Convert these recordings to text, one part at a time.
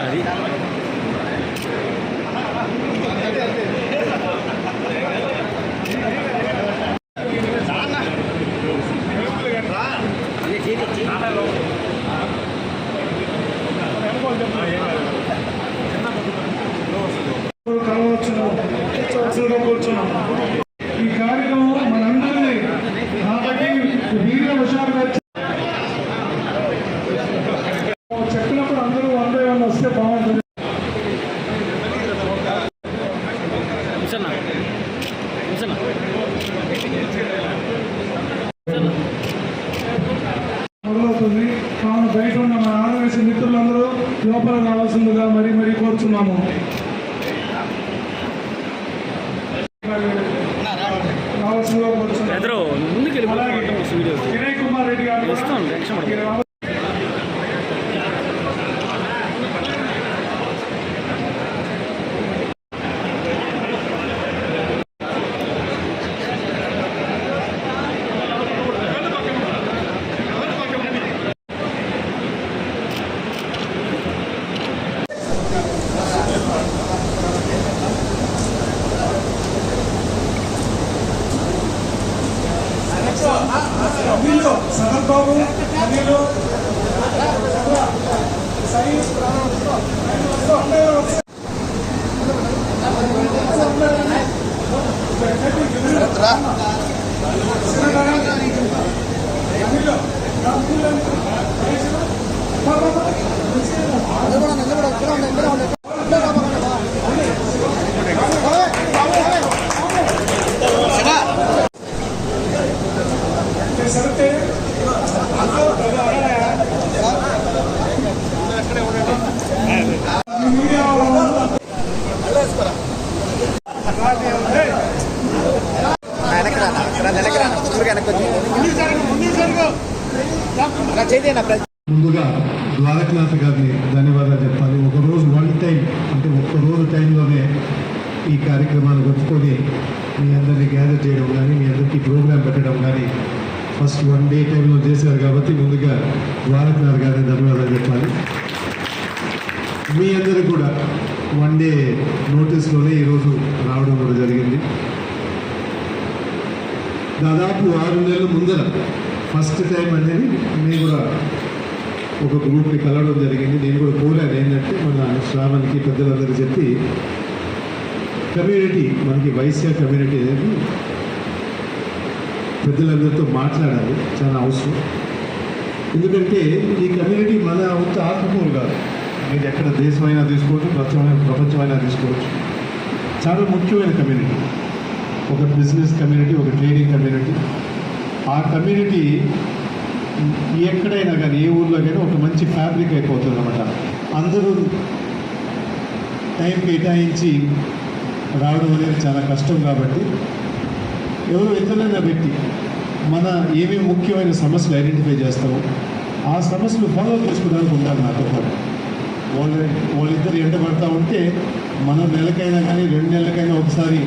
అది. కూర్చోవచ్చునుగా కూర్చున్నాం ఈ కార్యక్రమం మనందరినీ కాబట్టి వీర హుషారు గారు చెప్పినప్పుడు అందరూ వన్ బై వన్ వస్తే బాగుంటుంది. మొదలవుతుంది. కావున బయట ఉన్న మన ఆదివాసీ మిత్రులందరూ లోపల రావాల్సిందిగా మరీ మరీ రావాల్సిందిగా అలాగే వీడియో వినయ్ కుమార్ రెడ్డి గారు కూడా వస్తాం, టెన్షన్ పడకు. ఇక్కడ రావాలి. ముందుగా ద్వారకనాథ్ గారిని ధన్యవాదాలు చెప్పాలి. ఒక రోజు వన్ టైం అంటే ఒక్కరోజు టైంలోనే ఈ కార్యక్రమాన్ని ఒప్పుకొని మీ అందరినీ గ్యాదర్ చేయడం కానీ మీ అందరికీ ప్రోగ్రాం పెట్టడం కానీ ఫస్ట్ వన్ డే టైంలో చేశారు కాబట్టి ముందుగా ద్వారకనాథ్ గారిని ధన్యవాదాలు చెప్పాలి. మీ అందరూ కూడా వన్ డే నోటీస్లోనే ఈరోజు రావడం కూడా జరిగింది. దాదాపు ఆరు నెలల ముందర ఫస్ట్ టైం అనేది నేను కూడా ఒక గ్రూప్ని కలవడం జరిగింది. నేను కూడా కోరాను ఏంటంటే మన శ్రావణ్కి పెద్దలందరూ చెప్పి కమ్యూనిటీ మనకి వైశ్య కమ్యూనిటీ అనేది పెద్దలందరితో మాట్లాడాలి. చాలా అవసరం. ఎందుకంటే ఈ కమ్యూనిటీ మన అంత ఆత్మకూరు కాదు. మీరు ఎక్కడ దేశమైనా తీసుకోవచ్చు ప్రపంచమైన ప్రపంచమైనా తీసుకోవచ్చు. చాలా ముఖ్యమైన కమ్యూనిటీ. ఒక బిజినెస్ కమ్యూనిటీ ఒక ట్రేడింగ్ కమ్యూనిటీ. ఆ కమ్యూనిటీ ఎక్కడైనా కానీ ఏ ఊర్లో కానీ ఒక మంచి ఫ్యాబ్రిక్ అయిపోతుంది అనమాట అందరూ టైం కేటాయించి రావడం అనేది చాలా కష్టం కాబట్టి ఎవరు ఇతరులైనా పెట్టి మన ఏమేమి ముఖ్యమైన సమస్యలు ఐడెంటిఫై చేస్తామో ఆ సమస్యలు ఫాలో చేసుకోవడానికి ఉండాలి నాతో పాటు. వాళ్ళ వాళ్ళిద్దరు ఎండ పడతా ఉంటే మనం నెలకైనా కానీ రెండు నెలలకైనా ఒకసారి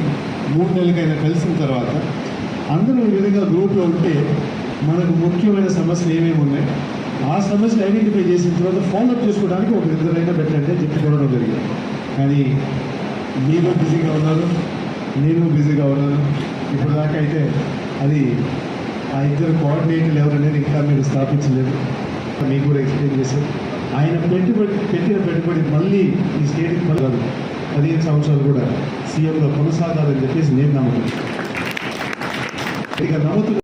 మూడు నెలలకైనా కలిసిన తర్వాత అందరూ ఈ విధంగా గ్రూప్లో ఉంటే మనకు ముఖ్యమైన సమస్యలు ఏమేమి ఉన్నాయి? ఆ సమస్యలు ఐడెంటిఫై చేసిన తర్వాత ఫాలోఅప్ చేసుకోవడానికి ఒక ఇద్దరైనా పెట్టండి అని చెప్పి జరిగింది. కానీ మీరు బిజీగా ఉన్నారు నేను బిజీగా ఉన్నాను. ఇప్పుడు దాకా అయితే అది ఆ ఇద్దరు కోఆర్డినేటర్లు ఎవరనేది ఇంకా మీరు స్థాపించలేదు. మీకు కూడా ఎక్స్ప్లెయిన్ చేశారు. ఆయన పెట్టుబడి పెట్టిన పెట్టుబడి మళ్ళీ ఈ స్టేట్కి మళ్ళీ పదిహేను సంవత్సరాలు కూడా సీఎంలో కొనసాగాలని చెప్పేసి నేను నమ్ముతున్నాను. ఇక నమ్ముతున్న